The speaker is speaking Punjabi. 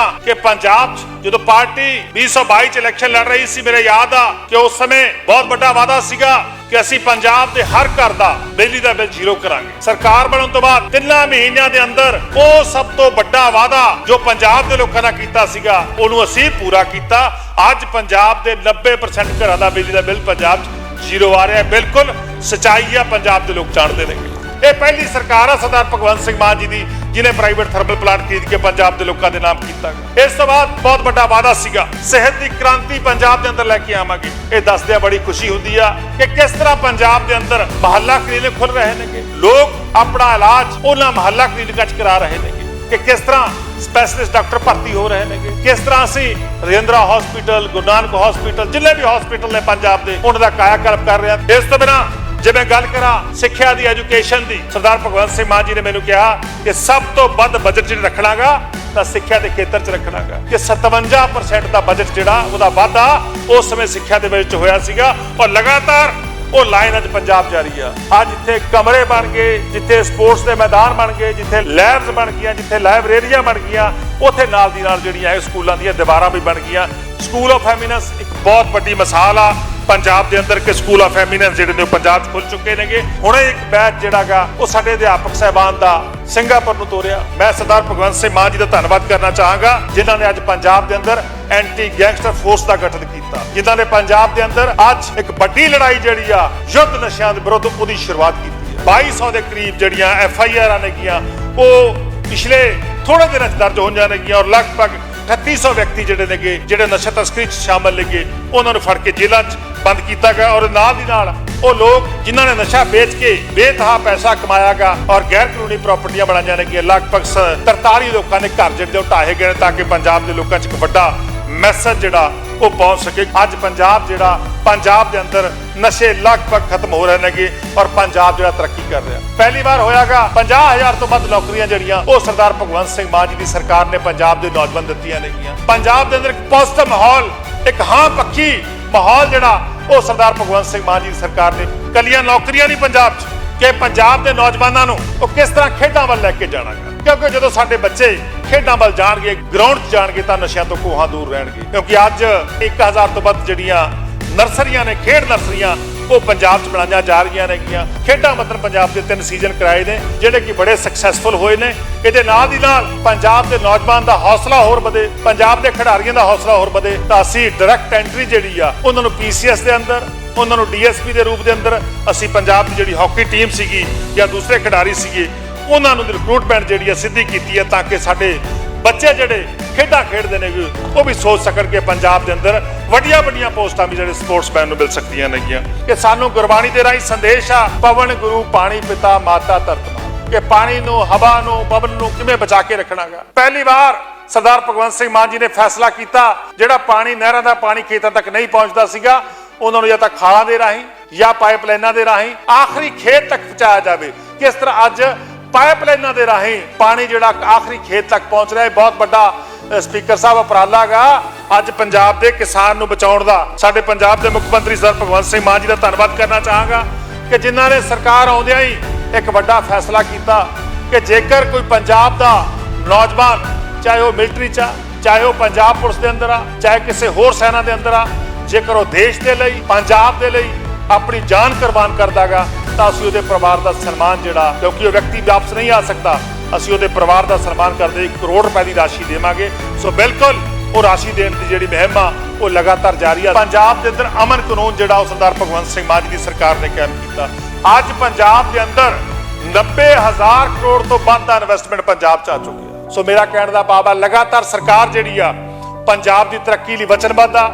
ਪਹਿਲਾਂ ਕਿ ਪੰਜਾਬ 'ਚ ਜਦੋਂ ਪਾਰਟੀ 2022 ਚ ਇਲੈਕਸ਼ਨ ਲੜ ਰਹੀ ਸੀ, ਮੇਰੇ ਯਾਦ ਆ ਕਿ ਉਸ ਸਮੇਂ ਬਹੁਤ ਵੱਡਾ ਵਾਅਦਾ ਸੀਗਾ ਕਿ ਅਸੀਂ ਪੰਜਾਬ ਦੇ ਹਰ ਘਰ ਦਾ ਬਿਜਲੀ ਦਾ ਬਿੱਲ ਜ਼ੀਰੋ ਕਰਾਂਗੇ। ਸਰਕਾਰ ਬਣਨ ਤੋਂ ਬਾਅਦ ਤਿੰਨਾਂ ਮਹੀਨਿਆਂ ਦੇ ਅੰਦਰ ਉਹ ਸਭ ਤੋਂ ਵੱਡਾ ਵਾਅਦਾ ਜੋ ਪੰਜਾਬ ਦੇ ਲੋਕਾਂ ਨਾਲ ਕੀਤਾ ਸੀਗਾ, ਉਹਨੂੰ ਅਸੀਂ ਪੂਰਾ ਕੀਤਾ। ਅੱਜ ਪੰਜਾਬ ਦੇ 90% ਘਰਾਂ ਦਾ ਬਿਜਲੀ ਦਾ ਬਿੱਲ ਪੰਜਾਬ 'ਚ ਜ਼ੀਰੋ ਆ ਰਿਹਾ ਬਿਲਕੁਲ ਸਚਾਈ ਆ, ਪੰਜਾਬ ਦੇ ਲੋਕ ਜਾਣਦੇ ਨੇ। ਇਹ ਪਹਿਲੀ ਸਰਕਾਰ ਆ ਸਰਦਾਰ ਭਗਵੰਤ ਸਿੰਘ ਮਾਨ ਜੀ ਦੀ। ਜਿਨੇ ਪ੍ਰਾਈਵੇਟ ਥਰਮਲ ਪਲਾਂਟ ਖਰੀਦ ਕੇ ਪੰਜਾਬ ਦੇ ਲੋਕਾਂ ਦੇ ਨਾਮ ਕੀਤਾ ਇਸ ਤੋਂ ਬਾਅਦ ਬਹੁਤ ਵੱਡਾ ਵਾਅਦਾ ਸੀਗਾ, ਸਿਹਤ ਦੀ ਕ੍ਰਾਂਤੀ ਪੰਜਾਬ ਦੇ ਅੰਦਰ ਲੈ ਕੇ ਆਵਾਂਗੇ। ਇਹ ਦੱਸਦਿਆਂ ਬੜੀ ਖੁਸ਼ੀ ਹੁੰਦੀ ਆ ਕਿ ਕਿਸ ਤਰ੍ਹਾਂ ਪੰਜਾਬ ਦੇ ਅੰਦਰ ਮਹੱਲਾ ਕਲੀਨਿਕ ਖੁੱਲ ਰਹੇ ਨੇਗੇ। ਲੋਕ ਆਪਣਾ ਇਲਾਜ ਉਹਨਾਂ ਮਹੱਲਾ ਕਲੀਨਿਕਾਂ 'ਚ ਕਰਾ ਰਹੇ ਨੇਗੇ ਕਿ ਕਿਸ ਤਰ੍ਹਾਂ ਸਪੈਸ਼ਲਿਸਟ ਡਾਕਟਰ ਭਰਤੀ ਹੋ ਰਹੇ ਨੇਗੇ। ਕਿਸ ਤਰ੍ਹਾਂ ਅਸੀਂ ਰਜਿੰਦਰਾ ਹਸਪੀਟਲ ਗੁਰੂ ਨਾਨਕ ਹਸਪੀਟਲ ਜਿੰਨੇ ਵੀ ਹਸਪੀਟਲ ਨੇ ਪੰਜਾਬ ਦੇ, ਉਹਨਾਂ ਦਾ ਕਾਇਆਕਲਪ ਕਰ ਰਹੇ ਹਾਂ। ਇਸ ਤੋਂ ਬਿਨਾਂ ਜੇ ਮੈਂ ਗੱਲ ਕਰਾਂ ਸਿੱਖਿਆ ਦੀ ਐਜੂਕੇਸ਼ਨ ਦੀ, ਸਰਦਾਰ ਭਗਵੰਤ ਸਿੰਘ ਮਾਨ ਜੀ ਨੇ ਮੈਨੂੰ ਕਿਹਾ ਕਿ ਸਭ ਤੋਂ ਵੱਧ ਬਜਟ ਜਿਹੜਾ ਰੱਖਣਾਗਾ, ਤਾਂ ਸਿੱਖਿਆ ਦੇ ਖੇਤਰ 'ਚ ਰੱਖਣਾਗਾ। ਕਿ 57% ਦਾ ਬਜਟ ਜਿਹੜਾ, ਉਹਦਾ ਵਾਧਾ ਉਸ ਸਮੇਂ ਸਿੱਖਿਆ ਦੇ ਵਿੱਚ ਹੋਇਆ ਸੀਗਾ ਔਰ ਲਗਾਤਾਰ ਉਹ ਲਾਈਨ ਅੱਜ ਪੰਜਾਬ ਜਾਰੀ ਆ। ਅੱਜ ਜਿੱਥੇ ਕਮਰੇ ਬਣ ਗਏ, ਜਿੱਥੇ ਸਪੋਰਟਸ ਦੇ ਮੈਦਾਨ ਬਣ ਗਏ, ਜਿੱਥੇ ਲੈਬਸ ਬਣ ਗਈਆਂ, ਜਿੱਥੇ ਲਾਇਬ੍ਰੇਰੀਆਂ ਬਣ ਗਈਆਂ, ਉੱਥੇ ਨਾਲ ਦੀ ਨਾਲ ਜਿਹੜੀਆਂ ਇਹ ਸਕੂਲਾਂ ਦੀਆਂ ਦੀਵਾਰਾਂ ਵੀ ਬਣ ਗਈਆਂ। ਸਕੂਲ ਆਫ ਐਮੀਨੈਂਸ ਇੱਕ ਬਹੁਤ ਵੱਡੀ ਮਿਸਾਲ ਆ। ਪੰਜਾਬ ਦੇ ਅੰਦਰ ਕਿ ਸਕੂਲ ਆਫ ਐਮੀਨੈਂਸ ਜਿਹੜੇ ਨੇ ਉਹ ਪੰਜਾਬ 'ਚ ਖੁੱਲ ਚੁੱਕੇ ਨੇਗੇ। ਹੁਣੇ ਇੱਕ ਬੈਚ ਜਿਹੜਾਗਾ ਉਹ ਸਾਡੇ ਅਧਿਆਪਕ ਸਹਿਬਾਨ ਦਾ ਸਿੰਗਾਪੁਰ ਨੂੰ ਤੋਰਿਆ। ਮੈਂ ਸਰਦਾਰ ਭਗਵੰਤ ਸਿੰਘ ਮਾਨ ਜੀ ਦਾ ਧੰਨਵਾਦ ਕਰਨਾ ਚਾਹਾਂਗਾ, ਜਿਨ੍ਹਾਂ ਨੇ ਅੱਜ ਪੰਜਾਬ ਦੇ ਅੰਦਰ ਐਂਟੀ ਗੈਂਗਸਟਰ ਫੋਰਸ ਦਾ ਗਠਨ ਕੀਤਾ। ਜਿਨ੍ਹਾਂ ਨੇ ਪੰਜਾਬ ਦੇ ਅੰਦਰ ਅੱਜ ਇੱਕ ਵੱਡੀ ਲੜਾਈ ਜਿਹੜੀ ਆ, ਯੁੱਧ ਨਸ਼ਿਆਂ ਦੇ ਵਿਰੁੱਧ ਉਹਦੀ ਸ਼ੁਰੂਆਤ ਕੀਤੀ ਹੈ। 2200 ਦੇ ਕਰੀਬ ਜਿਹੜੀਆਂ ਐਫ ਆਈ ਆਰਾਂ ਨੇਗੀਆਂ, ਉਹ ਪਿਛਲੇ ਥੋੜੇ ਦਿਨਾਂ 'ਚ ਦਰਜ ਹੋਣ ਜਾਣਗੀਆਂ ਔਰ ਲਗਭਗ 3800 ਵਿਅਕਤੀ ਜਿਹੜੇ ਨੇਗੇ, ਜਿਹੜੇ ਨਸ਼ਾ ਤਸਕਰੀ 'ਚ ਸ਼ਾਮਲ ਨੇਗੇ, ਉਹਨਾਂ ਨੂੰ ਫੜ ਕੇ ਜੇਲ੍ਹਾਂ 'ਚ ਬੰਦ ਕੀਤਾ ਗਿਆ ਔਰ ਨਾਲ ਦੀ ਨਾਲ ਉਹ ਲੋਕ ਜਿਨ੍ਹਾਂ ਨੇ ਨਸ਼ਾ ਵੇਚ ਕੇ ਬੇਤਹਾ ਪੈਸਾ ਕਮਾਇਆ ਕਮਾਇਆਗਾ ਔਰ ਗੈਰ ਕਾਨੂੰਨੀ ਪ੍ਰਾਪਰਟੀਆਂ ਬਣਾਈਆਂ ਨੇਗੀਆਂ, ਲਗਭਗ ਸ- 43 ਲੋਕਾਂ ਦੇ ਘਰ ਜਿਹੜੇ ਉਹ ਢਾਹੇ ਗਏ ਨੇ ਤਾਂ ਕਿ ਪੰਜਾਬ ਦੇ ਲੋਕਾਂ 'ਚ ਇੱਕ ਵੱਡਾ ਮੈਸੇਜ ਜਿਹੜਾ ਉਹ ਪਹੁੰਚ ਸਕੇ। ਅੱਜ ਪੰਜਾਬ ਜਿਹੜਾ, ਪੰਜਾਬ ਦੇ ਅੰਦਰ ਨਸ਼ੇ ਲਗਭਗ ਖਤਮ ਹੋ ਰਹੇ ਨੇਗੇ ਔਰ ਪੰਜਾਬ ਜਿਹੜਾ ਤਰੱਕੀ ਕਰ ਰਿਹਾ। ਪਹਿਲੀ ਵਾਰ ਹੋਇਆਗਾ 50000 ਤੋਂ ਵੱਧ ਨੌਕਰੀਆਂ ਜਿਹੜੀਆਂ, ਉਹ ਸਰਦਾਰ ਭਗਵੰਤ ਸਿੰਘ ਮਾਨ ਜੀ ਦੀ ਸਰਕਾਰ ਨੇ ਪੰਜਾਬ ਦੇ ਨੌਜਵਾਨ ਦਿੱਤੀਆਂ ਨੇਗੀਆਂ। ਪੰਜਾਬ ਦੇ ਅੰਦਰ ਇੱਕ ਪੋਜ਼ਿਟਿਵ ਮਾਹੌਲ, ਇੱਕ ਹਾਂ ਪੱਖੀ ਮਾਹੌਲ ਜਿਹੜਾ, ਉਹ ਸਰਦਾਰ ਭਗਵੰਤ ਸਿੰਘ ਮਾਨ ਜੀ ਦੀ ਸਰਕਾਰ ਨੇ ਕੱਲੀਆਂ ਨੌਕਰੀਆਂ ਨਹੀਂ ਪੰਜਾਬ 'ਚ, ਕਿ ਪੰਜਾਬ ਦੇ ਨੌਜਵਾਨਾਂ ਨੂੰ ਉਹ ਕਿਸ ਤਰ੍ਹਾਂ ਖੇਡਾਂ ਵੱਲ ਲੈ ਕੇ ਜਾਣਾ ਕਿਉਂਕਿ ਜਦੋਂ ਸਾਡੇ ਬੱਚੇ ਖੇਡਾਂ ਵੱਲ ਜਾਣਗੇ ਗਰਾਊਂਡ 'ਚ ਜਾਣਗੇ, ਤਾਂ ਨਸ਼ਿਆਂ ਤੋਂ ਕੋਹਾਂ ਦੂਰ ਰਹਿਣਗੇ। ਕਿਉਂਕਿ ਅੱਜ 1000 ਤੋਂ ਵੱਧ ਜਿਹੜੀਆਂ ਨਰਸਰੀਆਂ ਨੇ, ਖੇਡ ਨਰਸਰੀਆਂ ਉਹ ਪੰਜਾਬ 'ਚ ਬਣਾਈਆਂ ਜਾ ਰਹੀਆਂ ਨੇਗੀਆਂ। ਖੇਡਾਂ ਮਤਲਬ ਪੰਜਾਬ ਦੇ ਤਿੰਨ ਸੀਜ਼ਨ ਕਰਾਏ ਨੇ, ਜਿਹੜੇ ਕਿ ਬੜੇ ਸਕਸੈਸਫੁਲ ਹੋਏ ਨੇ। ਇਹਦੇ ਨਾਲ ਦੀ ਨਾਲ ਪੰਜਾਬ ਦੇ ਨੌਜਵਾਨ ਦਾ ਹੌਸਲਾ ਹੋਰ ਵਧੇ, ਪੰਜਾਬ ਦੇ ਖਿਡਾਰੀਆਂ ਦਾ ਹੌਸਲਾ ਹੋਰ ਵਧੇ। ਤਾਂ ਅਸੀਂ ਡਾਇਰੈਕਟ ਐਂਟਰੀ ਜਿਹੜੀ ਆ, ਉਹਨਾਂ ਨੂੰ ਪੀਸੀਐਸ ਦੇ ਅੰਦਰ, ਉਹਨਾਂ ਨੂੰ ਡੀਐਸਪੀ ਦੇ ਰੂਪ ਦੇ ਅੰਦਰ, ਅਸੀਂ ਪੰਜਾਬ ਦੀ ਜਿਹੜੀ ਹਾਕੀ ਟੀਮ ਸੀਗੀ ਜਾਂ ਦੂਸਰੇ ਖਿਡਾਰੀ ਸੀਗੇ, ਉਹਨਾਂ ਨੂੰ ਰਿਕਰੂਟਮੈਂਟ ਜਿਹੜੀ ਆ ਸਿੱਧੀ ਕੀਤੀ ਹੈ ਤਾਂ ਕਿ ਸਾਡੇ ਬੱਚੇ ਜਿਹੜੇ ਖੇਡਾਂ ਖੇਡਦੇ ਨੇ ਵੀ, ਉਹ ਵੀ ਸੋਚ ਸਕਣ ਕਿ ਪੰਜਾਬ ਦੇ ਅੰਦਰ ਵੱਡੀਆਂ ਵੱਡੀਆਂ ਪੋਸਟਾਂ ਵੀ ਜਿਹੜੇ ਸਪੋਰਟਸਮੈਨ ਨੂੰ ਮਿਲ ਸਕਦੀਆਂ ਨੇਗੀਆਂ। ਕਿ ਸਾਨੂੰ ਗੁਰਬਾਣੀ ਦੇ ਰਾਹੀਂ ਸੰਦੇਸ਼ ਆ, ਪਵਨ ਗੁਰੂ, ਪਾਣੀ ਪਿਤਾ, ਮਾਤਾ ਧਰਤ ਮਾਂ। ਕਿ ਪਾਣੀ ਨੂੰ, ਹਵਾ ਨੂੰ, ਪਵਨ ਨੂੰ ਕਿਵੇਂ ਬਚਾ ਕੇ ਰੱਖਣਾਗਾ। ਪਹਿਲੀ ਵਾਰ ਸਰਦਾਰ ਭਗਵੰਤ ਸਿੰਘ ਮਾਨ ਜੀ ਨੇ ਫੈਸਲਾ ਕੀਤਾ, ਜਿਹੜਾ ਪਾਣੀ ਨਹਿਰਾਂ ਦਾ ਪਾਣੀ ਖੇਤਾਂ ਤੱਕ ਨਹੀਂ ਪਹੁੰਚਦਾ ਸੀਗਾ, ਉਹਨਾਂ ਨੂੰ ਜਾਂ ਤਾਂ ਖਾਲਾਂ ਦੇ ਰਾਹੀਂ ਜਾਂ ਪਾਈਪਲਾਈਨਾਂ ਦੇ ਰਾਹੀਂ ਆਖਰੀ ਖੇਤ ਤੱਕ ਪਹੁੰਚਾਇਆ ਜਾਵੇ। ਕਿਸ ਤਰ੍ਹਾਂ ਅੱਜ ਪਾਈਪਲਾਈਨਾਂ ਦੇ ਰਾਹੀਂ ਪਾਣੀ ਜਿਹੜਾ ਆਖਰੀ ਖੇਤ ਤੱਕ ਪਹੁੰਚ ਰਿਹਾ ਹੈ, ਬਹੁਤ ਵੱਡਾ ਸਪੀਕਰ ਸਾਹਿਬ ਉਪਰਾਲਾ ਗਾ ਅੱਜ ਪੰਜਾਬ ਦੇ ਕਿਸਾਨ ਨੂੰ ਬਚਾਉਣ ਦਾ। ਸਾਡੇ ਪੰਜਾਬ ਦੇ ਮੁੱਖ ਮੰਤਰੀ ਸਰ ਭਗਵੰਤ ਸਿੰਘ ਮਾਨ ਜੀ ਦਾ ਧੰਨਵਾਦ ਕਰਨਾ ਚਾਹਾਂਗਾ ਕਿ ਜਿਨ੍ਹਾਂ ਨੇ ਸਰਕਾਰ ਆਉਂਦਿਆਂ ਹੀ ਇੱਕ ਵੱਡਾ ਫੈਸਲਾ ਕੀਤਾ ਕਿ ਜੇਕਰ ਕੋਈ ਪੰਜਾਬ ਦਾ ਨੌਜਵਾਨ, ਚਾਹੇ ਉਹ ਮਿਲਟਰੀ ਚ ਆ, ਚਾਹੇ ਉਹ ਪੰਜਾਬ ਪੁਲਿਸ ਦੇ ਅੰਦਰ ਆ, ਚਾਹੇ ਕਿਸੇ ਹੋਰ ਸੈਨਾ ਦੇ ਅੰਦਰ ਆ, ਜੇਕਰ ਉਹ ਦੇਸ਼ ਦੇ ਲਈ, ਪੰਜਾਬ ਦੇ ਲਈ ਆਪਣੀ ਜਾਨ ਕੁਰਬਾਨ ਕਰਦਾਗਾ ਤਾਂ ਅਸੀਂ ਉਹਦੇ ਪਰਿਵਾਰ ਦਾ ਸਨਮਾਨ ਜਿਹੜਾ, ਕਿਉਂਕਿ ਉਹ ਵਿਅਕਤੀ ਵਾਪਸ ਨਹੀਂ ਆ ਸਕਦਾ। ਅਸੀਂ ਉਹਦੇ ਪਰਿਵਾਰ ਦਾ ਸਨਮਾਨ ਕਰਦੇ 1 ਕਰੋੜ ਰੁਪਏ ਦੀ ਰਾਸ਼ੀ ਦੇਵਾਂਗੇ। ਸੋ ਬਿਲਕੁਲ, ਉਹ ਰਾਸ਼ੀ ਦੇਣ ਦੀ ਜਿਹੜੀ ਮੁਹਿੰਮ ਆ, ਉਹ ਲਗਾਤਾਰ ਜਾਰੀ ਆ। ਪੰਜਾਬ ਦੇ ਅੰਦਰ ਅਮਨ ਕਾਨੂੰਨ ਜਿਹੜਾ ਉਹ ਸਰਦਾਰ ਭਗਵੰਤ ਸਿੰਘ ਮਾਨ ਦੀ ਸਰਕਾਰ ਨੇ ਕਾਇਮ ਕੀਤਾ। ਅੱਜ ਪੰਜਾਬ ਦੇ ਅੰਦਰ 90000 ਕਰੋੜ ਤੋਂ ਵੱਧ ਦਾ ਇਨਵੈਸਟਮੈਂਟ ਪੰਜਾਬ ਚ ਆ ਚੁੱਕੀ ਸੋ ਮੇਰਾ ਕਹਿਣ ਦਾ ਭਾਵ ਆ, ਲਗਾਤਾਰ ਸਰਕਾਰ ਜਿਹੜੀ ਆ, ਪੰਜਾਬ ਦੀ ਤਰੱਕੀ ਲਈ ਵਚਨਬੱਧ ਆ।